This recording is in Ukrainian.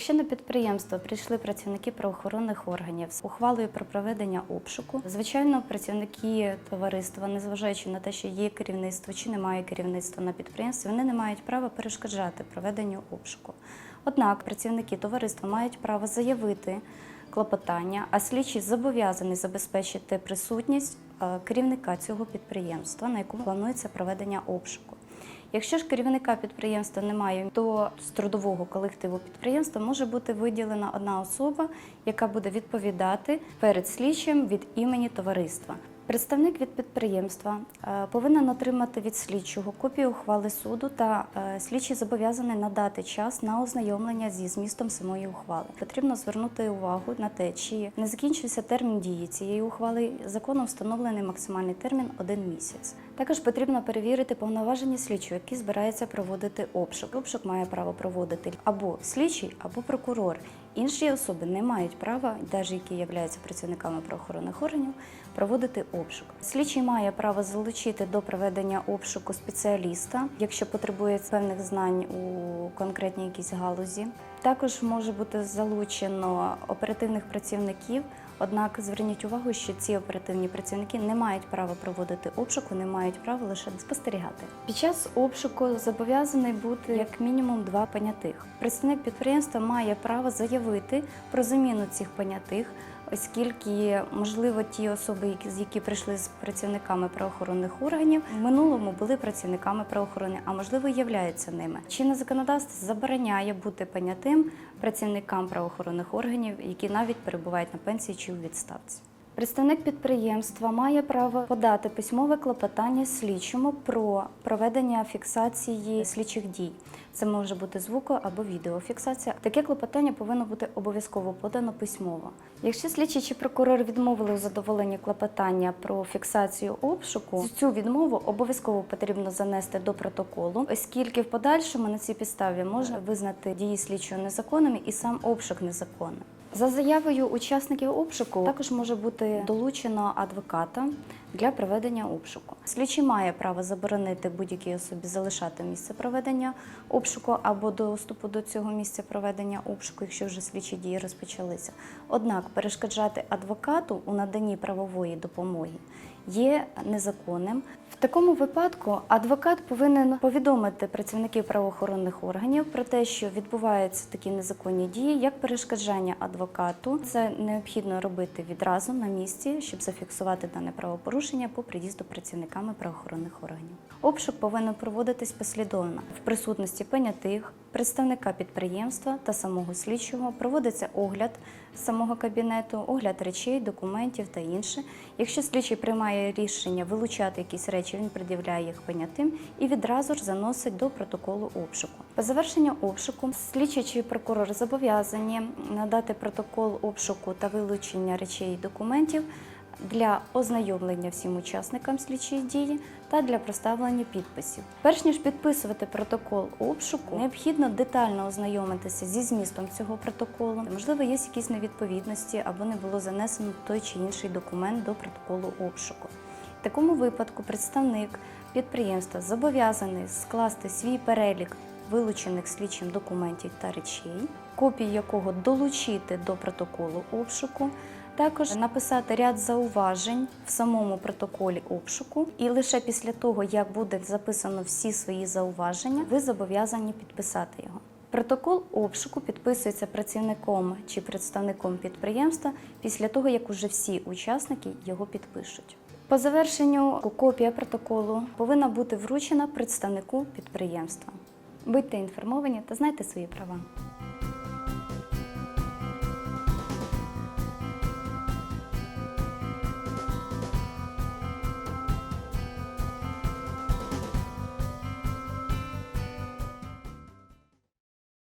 Якщо на підприємство прийшли працівники правоохоронних органів з ухвалою про проведення обшуку, звичайно, працівники товариства, незважаючи на те, що є керівництво чи немає керівництва на підприємстві, вони не мають права перешкоджати проведенню обшуку. Однак працівники товариства мають право заявити клопотання, а слідчий зобов'язаний забезпечити присутність е, керівника цього підприємства, на якому планується проведення обшуку. Якщо ж керівника підприємства немає, то з трудового колективу підприємства може бути виділена одна особа, яка буде відповідати перед слідчим від імені товариства. Представник від підприємства е, повинен отримати від слідчого копію ухвали суду та е, слідчий зобов'язаний надати час на ознайомлення зі змістом самої ухвали. Потрібно звернути увагу на те, чи не закінчився термін дії цієї ухвали. Законом встановлений максимальний термін один місяць. Також потрібно перевірити повноваження слідчого, який збирається проводити обшук. Обшук має право проводити або слідчий, або прокурор. Інші особи не мають права, навіть які являються працівниками правоохоронних органів, проводити обшук. Слідчий має право залучити до проведення обшуку спеціаліста, якщо потребує певних знань у конкретній якійсь галузі. Також може бути залучено оперативних працівників. Однак зверніть увагу, що ці оперативні працівники не мають права проводити обшуку, не мають право лише спостерігати. Під час обшуку зобов'язаний бути як мінімум два понятих. Представник підприємства має право заявити про заміну цих понятих, оскільки можливо ті особи, які, прийшли з працівниками правоохоронних органів, в минулому були працівниками правоохорони, а можливо являються ними. Чинне законодавство забороняє бути понятим працівникам правоохоронних органів, які навіть перебувають на пенсії чи у відставці. Представник підприємства має право подати письмове клопотання слідчому про проведення фіксації слідчих дій. Це може бути звуко або відеофіксація. Таке клопотання повинно бути обов'язково подано письмово. Якщо слідчий чи прокурор відмовили у задоволенні клопотання про фіксацію обшуку, цю відмову обов'язково потрібно занести до протоколу, оскільки в подальшому на цій підставі можна визнати дії слідчого незаконними і сам обшук незаконним. За заявою учасників обшуку також може бути долучено адвоката для проведення обшуку. Слідчий має право заборонити будь-якій особі залишати місце проведення обшуку або доступу до цього місця проведення обшуку, якщо вже слідчі дії розпочалися. Однак перешкоджати адвокату у наданні правової допомоги є незаконним. В такому випадку адвокат повинен повідомити працівників правоохоронних органів про те, що відбуваються такі незаконні дії, як перешкоджання адвокату. Це необхідно робити відразу на місці, щоб зафіксувати дане правопорушення по приїзду працівниками правоохоронних органів. Обшук повинен проводитись послідовно в присутності понятих, представника підприємства та самого слідчого. Проводиться огляд самого кабінету, огляд речей, документів та інше. Якщо слідчий приймає рішення вилучати якісь речі, він пред'являє їх понятим і відразу ж заносить до протоколу обшуку. По завершенню обшуку слідчий чи прокурор зобов'язані надати протокол обшуку та вилучення речей і документів для ознайомлення всім учасникам слідчої дії та для проставлення підписів. Перш ніж підписувати протокол обшуку, необхідно детально ознайомитися зі змістом цього протоколу. Можливо, є якісь невідповідності або не було занесено той чи інший документ до протоколу обшуку. В такому випадку представник підприємства зобов'язаний скласти свій перелік вилучених слідчим документів та речей, копії якого долучити до протоколу обшуку. Також написати ряд зауважень в самому протоколі обшуку, і лише після того, як буде записано всі свої зауваження, ви зобов'язані підписати його. Протокол обшуку підписується працівником чи представником підприємства після того, як уже всі учасники його підпишуть. По завершенню копія протоколу повинна бути вручена представнику підприємства. Будьте інформовані та знайте свої права.